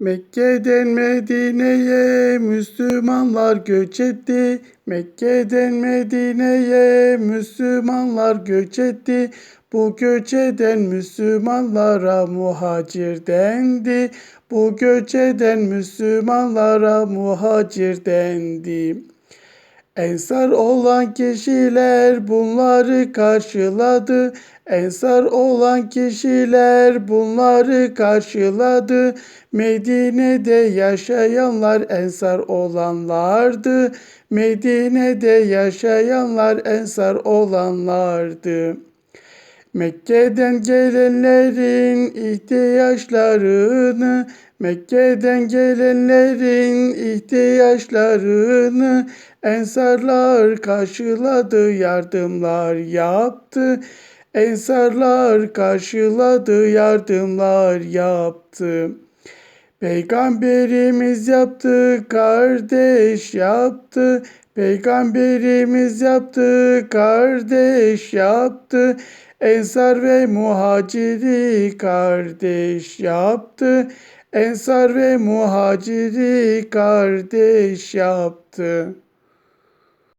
Mekke'den Medine'ye Müslümanlar göç etti. Mekke'den Medine'ye Müslümanlar göç etti. Bu göç eden Müslümanlara muhacir dendi. Bu göç eden Müslümanlara muhacir dendi. Ensar olan kişiler bunları karşıladı. Ensar olan kişiler bunları karşıladı. Medine'de yaşayanlar ensar olanlardı. Medine'de yaşayanlar ensar olanlardı. Mekke'den gelenlerin ihtiyaçlarını Mekke'den gelenlerin ihtiyaçlarını Ensarlar karşıladı, yardımlar yaptı. Ensarlar karşıladı, yardımlar yaptı. Peygamberimiz yaptı, kardeş yaptı. Peygamberimiz yaptı, kardeş yaptı. Ensar ve muhaciri kardeş yaptı. Ensar ve muhaciri kardeş yaptı.